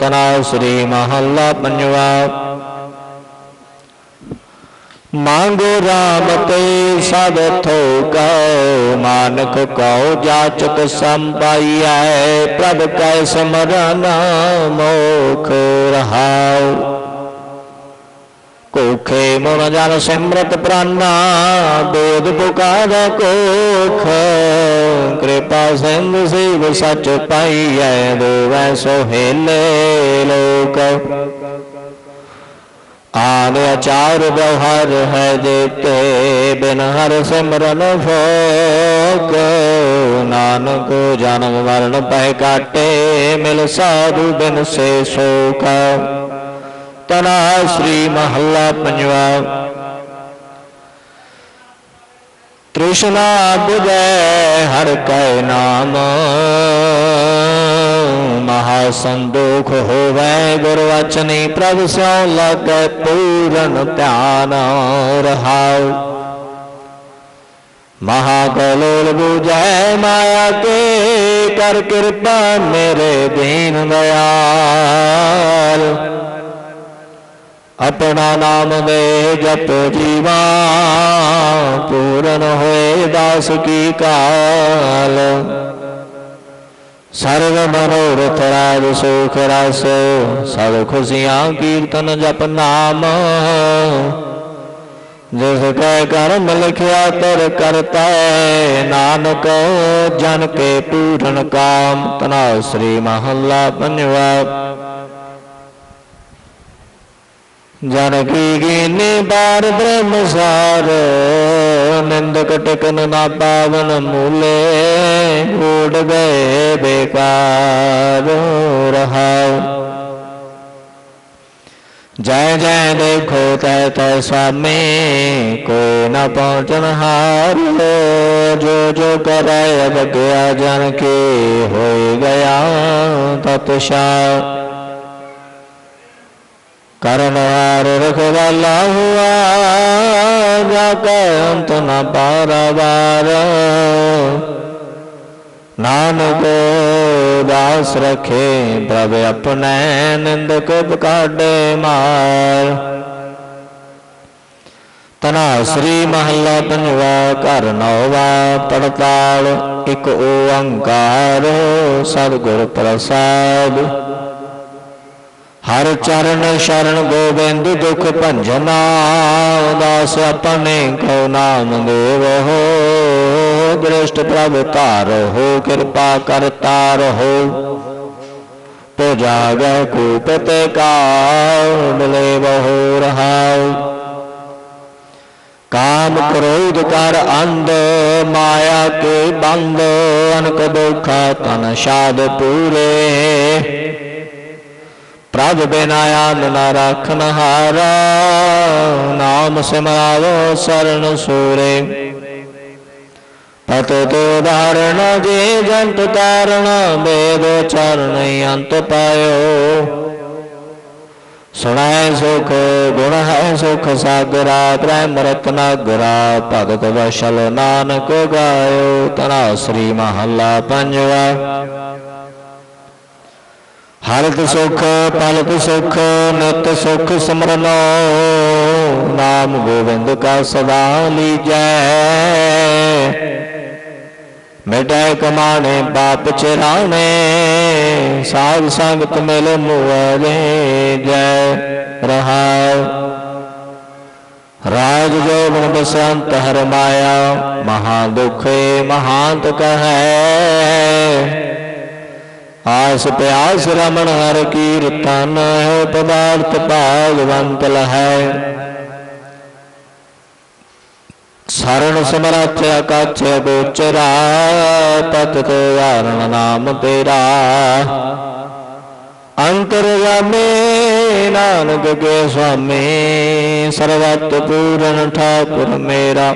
ਤਨਾ ਸ੍ਰੀ ਮਹੱਲਾ ਪੰਜਵਾ। ਮੰਗੋ ਰਾਮ ਤੇ ਸਭ ਥੋਕਾ, ਮਾਨਕ ਕਉ ਜਾਚਕ ਸੰਪਾਈਐ, ਪ੍ਰਭ ਕੈ ਸਮਰਨ ਮੋਖ ਰਹਾਉ। कोखे मोर जन सिमृत प्राणा, बोध पुकार कोख। कृपा सिंह शिव सच पाइय दोवै सोहेले लोक। आद आचार व्यवहार है देते बिन हर सिमरन फोक। नानक जन्म मरण पै काटे, मिल साधु बिन से शोक ਤਨਾ ਸ੍ਰੀ ਮਹੱਲਾ ਪੰਜਵਾ। ਤ੍ਰਿਸ਼ਨਾ ਬੁਝੈ ਹਰ ਕੈ ਨਾਮ ਮਹਾ ਸੰਦੋਖ ਹੋਵੈ ਗੁਰਵਚਨੀ, ਪ੍ਰਭ ਸਿਉ ਲਾਗੈ ਪੂਰਨ ਧਿਆਨ ਰਹਾਉ। ਮਹਾ ਕਲੋਲ ਬੁਝੈ ਮਾਇਆ ਕੇ, ਕਰ ਕਿਰਪਾ ਮੇਰੇ ਦੀਨ ਦਇਆਲ। ਆਪਣਾ ਨਾਮ ਦੇ ਜਪ ਜੀਵਾ, ਪੂਰਨ ਹੋਏ ਦਾਸ ਕੀ ਕਾਲ। ਸਰਵ ਮਨੋਰਥ ਰਾਜ ਸੁਖ ਰਸ, ਸਭ ਖੁਸ਼ੀਆਂ ਕੀਰਤਨ ਜਪ ਨਾਮ। ਜਿਸ ਕੈ ਕਰਮ ਲਿਖਿਆ ਤਰ ਕਰਤਾ ਨਾਨਕ ਜਨ ਕੇ ਪੂਰਨ ਕਾਮ ਤਨਾ ਸ੍ਰੀ ਮਹੱਲਾ ਪੰਜਵਾ। जानकी गिनी बार ब्रह्म सार नंद कटकन ना पावन मूले, उड़ गए बेकार रहा जय जय देखो तय तय स्वामी, कोई न पहुंचन हार जो जो कराय गया जन के हो गया तत्शाह ਕਰਨਵਾਰ ਕਰਨ ਰਖਵਾਲਾ ਹੁਆ, ਜਾ ਕੈ ਅੰਤ ਨ ਪਾਰਵਾਰ। ਨਾਨਕ ਦਾਸ ਰਖੇ ਪ੍ਰਭ ਆਪਣੇ, ਨਿੰਦਕ ਬਕਾਡੇ ਮਾਰ। ਤਨਾ ਸ੍ਰੀ ਮਹੱਲਾ ਪੰਜਵਾ ਘਰ ਨੌਵਾ ਪੜਤਾਲ, ਇੱਕ ਓੰਕਾਰ, ਸਤਿਗੁਰ ਪ੍ਰਸਾਦ। ਹਰ ਚਰਨ ਸ਼ਰਨ ਗੋਬਿੰਦ ਦੁਖ ਭੰਜਨਾ ਦਾਸ ਆਪਣੇ ਕੋ ਨਾਮ ਦੇਵੋ ਦ੍ਰਿਸ਼ਟ ਪ੍ਰਭ ਧਾਰੋ ਕਿਰਪਾ ਕਰਤਾ ਰਹੋ ਤੋ ਜਾਗੈ ਕੂਪ ਤੇ ਕਾਲ ਮਿਲੇ ਬਹੁ ਰਹਾਉ ਕਾਮ ਕ੍ਰੋਧ ਕਰ ਅੰਧ, ਮਾਇਆ ਕੇ ਬੰਦ, ਅਨਕ ਦੁਖਾ ਤਨ ਸ਼ਾਦ ਪੂਰੇ। प्रभ बिनाया नरखन हारा नाम सिमरावो शरण सूरे पतो तो धारण जे जंत तारण, वेद चरण अंत पायो। सुनाय सुख गुण है सुख, सागरा प्रेम रत्नागरा भगत वशल नानक गायो तना श्री महला पंजवा। ਹਰਤ ਸੁਖ ਪਲਤ ਸੁਖ, ਨਿਤ ਸੁਖ ਸਿਮਰਨੋ। ਨਾਮ ਗੋਬਿੰਦ ਕਾ ਸਦਾ ਲੀਜੈ। ਮਿਟੈ ਕਮਾਣੇ ਪਾਪ ਚਿਰਾਣੇ, ਸਾਧ ਸੰਗਤ ਮਿਲ ਮੁਆਰੇ ਜੈ ਰਹਾਉ। ਰਾਜ ਜੋਬਨ ਬਸੰਤ ਹਰ ਮਾਇਆ, ਮਹਾ ਦੁਖੇ ਮਹਾਂਤ ਕਹੈ। ਆਸ ਪਿਆਸ ਰਮਣ ਹਰ ਕੀਰਤਨ ਹੈ, ਪਦਾਰਥ ਭਾਗਵੰਤ ਲਹੈ। ਸਰਣ ਸਮਰਥ ਅਕਾਛ ਗੋਚਰਾ, ਪਤ ਤੋ ਵਾਰਣ ਨਾਮ ਤੇਰਾ। ਅੰਤਰ ਜਾਮੇ ਨਾਨਕ ਕੇ ਸੁਆਮੀ ਸਰਵਤ ਪੂਰਨ ਠਾਕੁਰ ਮੇਰਾ।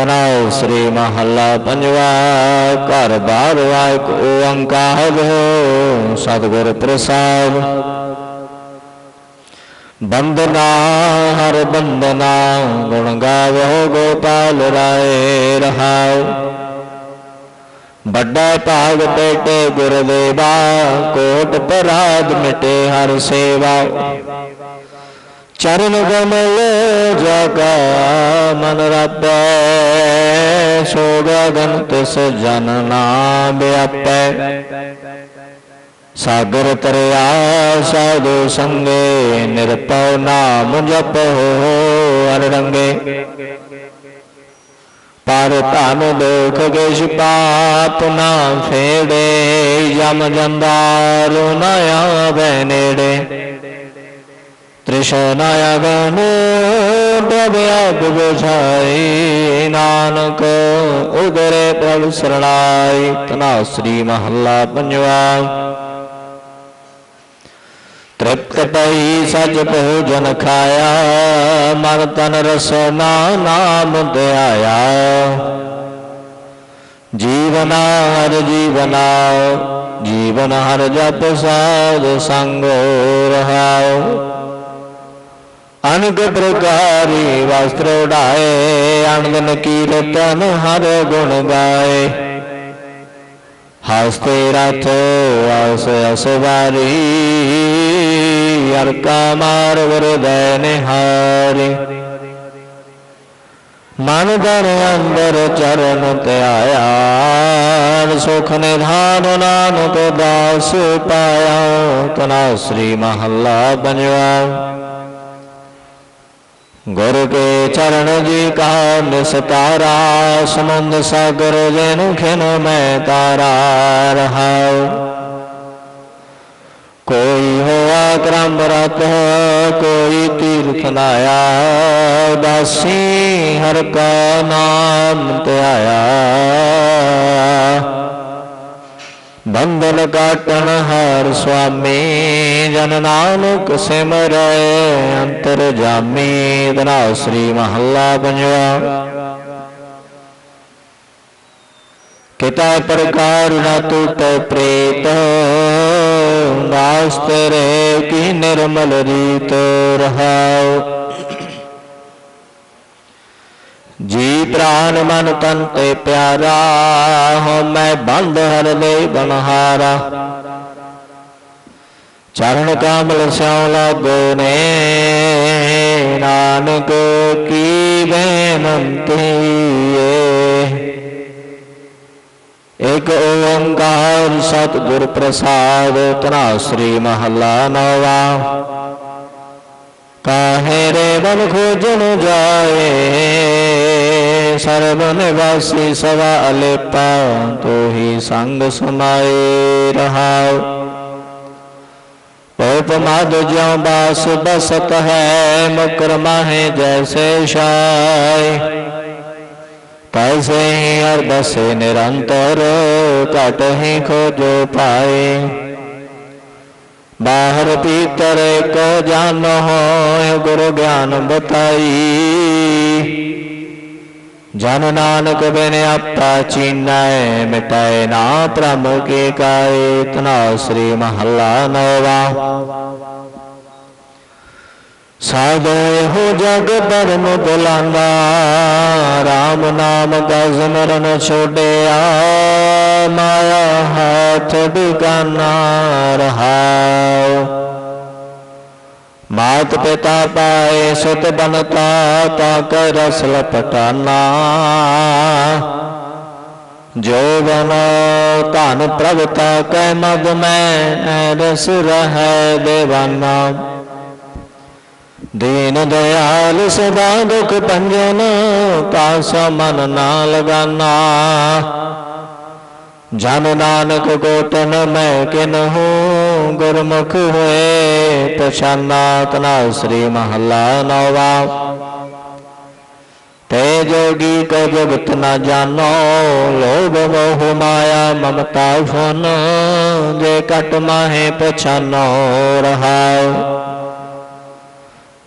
ਤਨਾਉ ਸ੍ਰੀ ਮਹੱਲਾ ਪੰਜਵਾ, ਘਰ ਬਾਰ ਵਾਇਕ ਓੰਕਾਰ ਹੋ, ਸਤਿਗੁਰ ਪ੍ਰਸਾਦ। ਬੰਦਨਾ, ਹਰ ਬੰਦਨਾ, ਗੁਣ ਗਾਵੋ ਗੋਪਾਲ ਰਾਏ ਰਹਾਓ ਵੱਡਾ ਭਾਗ ਪੇਟੇ ਗੁਰਦੇਵਾ, ਕੋਟ ਪਰਾਦ ਮਿਟੇ ਹਰ ਸੇਵਾ। ਚਰਨ ਕਮਲ ਜਗਾ, ਮਨ ਰਾਪੈ ਸੋ ਗਗਨ ਤਿਸ ਜਨ ਨਾਮ ਵਿਆਪੈ ਸਾਗਰ ਤਰਿਆ, ਸਾਧੂ ਸੰਗੇ ਨਿਰਪਉ ਨਾਮ ਜਪੋ ਹਰ ਰੰਗੇ। ਪਰ ਧਨ ਦੁਖ ਕਿਛ ਪਾਪ ਨਾ ਫੇੜੇ, ਜਮ ਜੰਦਾਰ ਨਾ ਆਵੇ ਨੇੜੇ। कृष्ण गणव्याप बुझाई नानक उदरे प्रभु शरणाई तना श्री महल्ला पंजवा तृप्त पई सज भोजन खाया मन तन रसना नाम दयाया जीवना हर जीवना जीवन हर जप साध संग रहाओ अनग प्रकारी वस्त्र उड़ाए अनदन कीर्तन हर गुण गाए। हस्ते रथ अस असवारी अरका मार वरदय निहारी मन धन अंदर चरण त्याया, सुख निधान नानक दास पाया, तना श्री महल्ला बनवा गुरु के चरण जी का निस्तारा समुद्र सागर जैन खिन मैं तारा रहा कोई हो क्रम रत कोई तीर्थ लाया, दासी हर का नाम त्याया। बंधन काटन हर स्वामी जन नानक सिमर अंतर जामी दना श्री महला पंजा किता प्रकार न तुत प्रेत, दास तेरे की निर्मल रे मन मन तन ते प्यारा हो, मैं बंद हर दे बनहारा। चरण कामल श्याला गोने नानक की बेनती एक ओंकार सत गुर प्रसाद तना श्री महला नवा। काहे रे बन खोजन जाए ਸਰਬ ਨਿਵਾਸੀ ਸਵਾ ਅਲੇਪਾ, ਤੋਹੀ ਸੰਗ ਸੁਨਾਏ ਰਹਾਉ। ਉਪਮਾਦ ਜਿਉ ਬਾਸ ਬਸਤ ਹੈ, ਮੁਕਰ ਮਾਹੇ ਜੈਸੇ ਸ਼ਾਈ ਤੈਸੇ ਹੀ ਅਰ ਬਸੇ ਨਿਰੰਤਰ, ਘਟ ਹੀ ਖੋਜੋ ਪਾਏ। ਬਾਹਰ ਭੀਤਰ ਕੋ ਜਾਨ ਹੋਇ ਗੁਰੂ ਗਿਆਨ ਬਤਾਈ। जन नानक बिन आपा चीनाए मिटाए ना प्रम के काए इतना श्री महला नवा। साधो हो जग धर्म बुलांदा, राम नाम का सिमरन छोड़े आ माया हाथ बिगाना रहा। ਮਾਤ ਪਿਤਾ ਪਾਏ ਸੁਤ ਬਨਤਾ ਤਾ ਕੈ ਰਸ ਲਪਟਾਨਾ। ਜੋ ਬਨ ਧਨ ਪ੍ਰਭਤਾ ਕੈ ਮਦ ਮੈਂ ਰਸ ਰਹਿ ਦੇਵਾਨਾ ਦੀਨ ਦਇਆਲ ਸਦਾ ਦੁਖ ਪੰਜਨ ਪਾਸਾ ਮਨ ਨਾ ਲਗਾਨਾ। ਜਨ ਨਾਨਕ ਕੋਟਨ ਮੈਂ ਕਿਨਹੂ ਗੁਰਮੁਖ ਹੋਏ ਪਛਾਨਾ ਤਨਾ ਸ੍ਰੀ ਮਹੱਲਾ ਨਵਾ। ਤੇ ਜੋਗੀ ਕ ਜਗਤ ਨਾ ਜਾਣੋ, ਲੋਭ ਮੋਹ ਮਾਇਆ ਮਮਤਾ ਫਨ ਜੇ ਕਟ ਮਾਹੇ ਪਛਾਨੋ ਰਹਾਉ।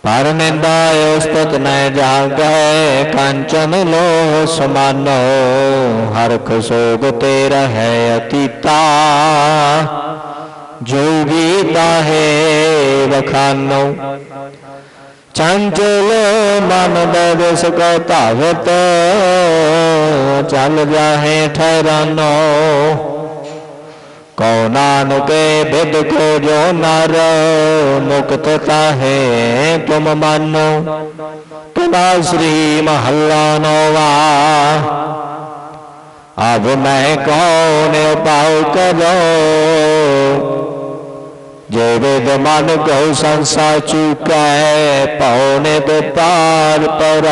पर निंदाय स्तुत न जागय कंचन लो समानो हर सोग तेरा है अतीता जो भी ताहे बखानो चंचल मन दस को तावत चल जाहे ठहरानो कौ नान के भेद को जो नर, मुक्त है तुम मानो तुला श्री महल्ला नोवा। अब मैं कौन उपाय करो? जो वेद मन गौ संसा चुका है पौने तो पार पर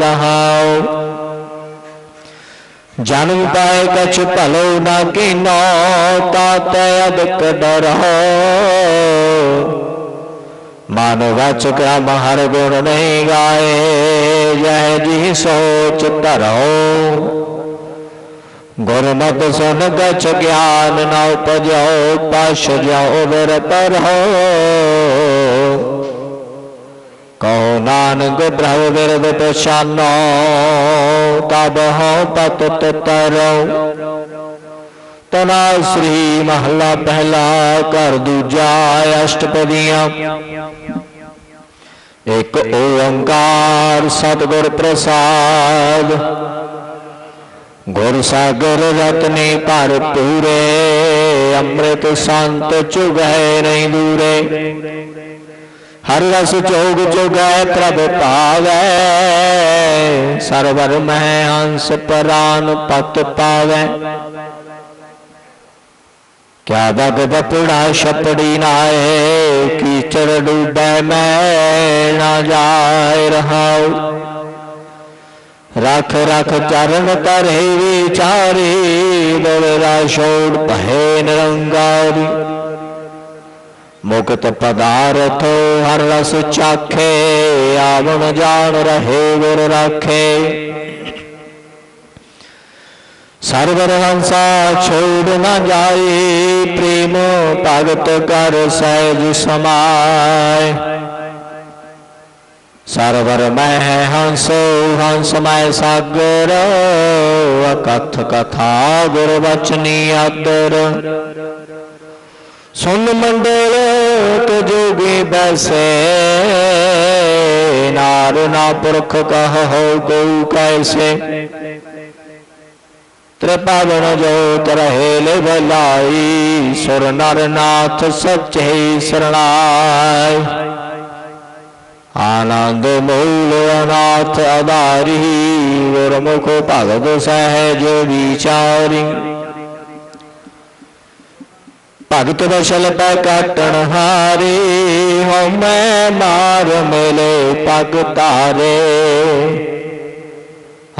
रहा हूँ जन्म पाए कछ भलो न किनो तात अदक डरो। मानवच क्रम हर गुण नहीं गाए, यह जी सोच धरो गुरमत सुन गच ज्ञान न उपजो, पश जाओ वर पर हो कहो नानक ब्रह विरद पहचानो तब हो पत तरो। तना श्री महला पहला कर दूजा अष्टपदिया। एक ओंकार सतगुर प्रसाद। गुर सागर रत्ने पर पूरे, अमृत संत चुगह नहीं दूरे। हर रस चोग जोगै प्रभ पावै। सरवर मह हंस प्राण पत पावै। क्या बग बपड़ा छपड़ी नाए, कीचड़ डूबे मैं ना जाए रहा रख रख चरण करे विचारी, बोल राशोड़ पहे निरंगारी। मुक्त पदार्थ हर रस चाखे आवण जान रहे गुर राखे। सर्वरहंसा छोड़ न जाए, प्रेम भगत कर सहज समाय सरवर मैं हंस हंस मैं सागर कथ कथा गुरबचनी आदर सुन मंडल अनंत जोगी बैसे, नार ना पुरख कह हो गौ कैसे। त्रिपावन जोत रहेल भलाई, सुर नर नाथ सच ही शरणाय आनंद मूल अनाथ अदारी गुरमुख भगत सहज विचारी। ਭਗਤ ਦਸ਼ਲ ਪੈ ਕਾਟਣ ਹਾਰੇ ਹਉ ਮੈਂ ਮਾਰ ਮਿਲੇ ਪਗ ਤਾਰੇ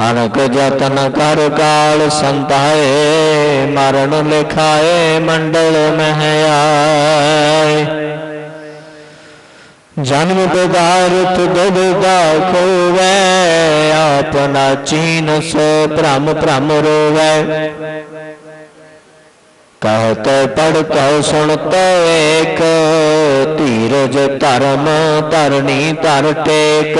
ਅਨਕ ਜਤਨ ਕਰ ਕਾਲ ਸੰਤਾਏ ਮਰਨ ਲਿਖਾਏ ਮੰਡਲ ਮਹਿ ਆਏ जन्म पदार्थ दुबदा खोवे अपना चीन सो भ्रम भ्रम रोवे कहते पढ़ कहो सुनते एक धीरज धर्म धरणी धर टेक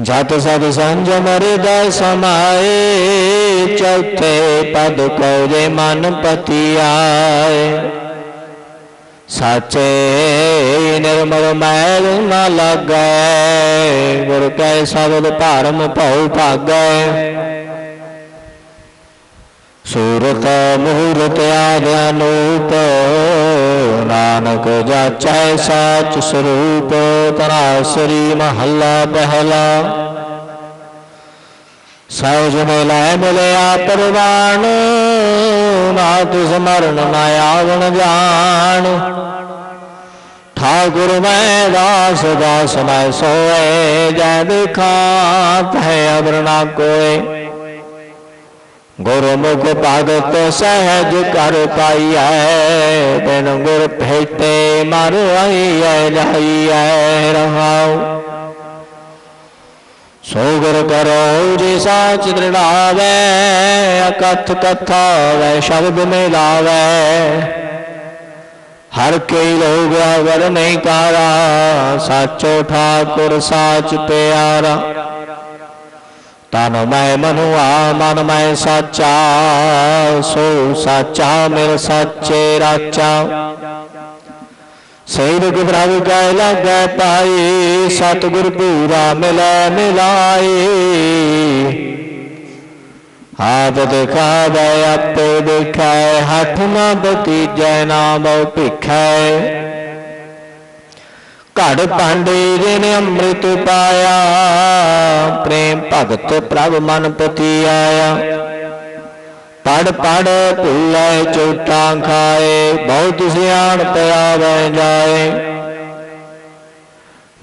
जत सद संजम हृदय समाए चौथे पद कौजे मन पति आए ਸਾਚੇ ਨਿਰਮਲ ਮੈਲ ਨਾ ਲਾਗੈ ਗੁਰ ਕੈ ਸ਼ਬਦ ਧਰਮ ਭਉ ਭਾਗੈ सूरत मुहूर्त आद्यानूप नानक जाचै साच स्वरूप तरासरी महला पहला। सहज मिलाय मिलया परवाण नाथ स्मरण नायावन जान ठाकुर मैं दास दास मैं सोए, जय दिखा है अवरणा कोय गुरुमुख पागत सहज कर पाइय, बिन गुर भेटे मारो रहाओ। सोगर करो जे साच दृढ़ावे अकथ कथा वै शब्द में लावे हर कई लोग अगर नहीं कारा साचो ठाकुर साच प्यारा। ਤਨ ਮੈਂ ਮਨੁਆ ਮਨ ਮੈਂ ਸਾਚਾ, ਸੋ ਸਾਚਾ ਮੇਰ ਸਾਚੇ ਰਾਚਾ। ਸੇਵਕ ਪ੍ਰਭ ਕੈ ਲਾਗੈ ਪਾਈ, ਸਤਿਗੁਰ ਪੂਰਾ ਮਿਲੈ ਮਿਲਾਈ ਆਪ ਦਿਖਾਵੇ ਆਪੇ ਦੇਖੈ, ਹੱਥ ਨਾ ਬਤੀਜੈ, ਨਾਮ ਬਹੁ ਭਿਖੈ। ਘੜ ਪਾਂਡੇ ਜਿਨ ਅੰਮ੍ਰਿਤ ਪਾਇਆ, ਪ੍ਰੇਮ ਭਗਤ ਪ੍ਰਭ ਮਨ ਪਤੀ ਆਇਆ। ਪੜ ਪੜ ਭੁੱਲੇ ਚੋਟਾਂ ਖਾਏ, ਬਹੁਤ ਸਿਆਣ ਪਿਆਵੇ ਜਾਏ।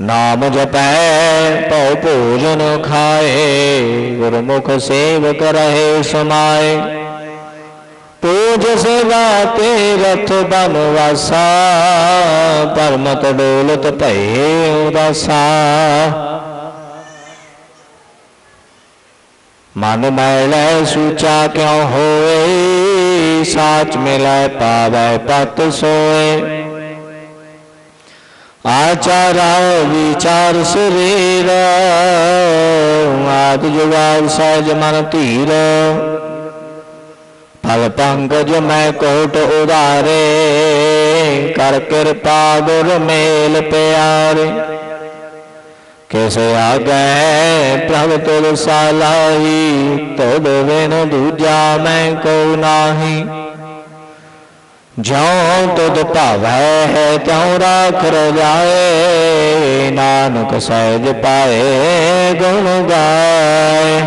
ਨਾਮ ਜਪੈ, ਭਉ ਭੋਜਨ ਖਾਏ, ਗੁਰਮੁਖ ਸੇਵਕ ਰਹੇ ਸਮਾਏ। पूज सेवा के रथ बनवासा परमत डोलत पे उदासा। मन मैल सूचा क्यों होए, साच मिला पावे पत सोए। आचारा विचार शरीर, आदि जुगार सहज मन धीर ਫਲ ਪੰਕਜ ਮੈਂ ਕੋਟ ਉਦਾਰੇ ਕਰ ਕਿਰਪਾ ਗੁਰ ਮੇਲ ਪਿਆਰੇ। ਕਿਸ ਆਗੈ ਪ੍ਰਭ ਤੁਲ ਸਾਲਾਹੀ ਤੋੜ ਬਿਨ ਦੂਜਾ ਮੈਂ ਕੋ ਨਾਹੀ। ਜਿਉ ਤੁਧ ਭਾਵੈ ਹੈ, ਤਿਉ ਰਾਖ ਰਜਾਏ, ਨਾਨਕ ਸਹਿਜ ਪਾਏ ਗੁਣ ਗਾਏ।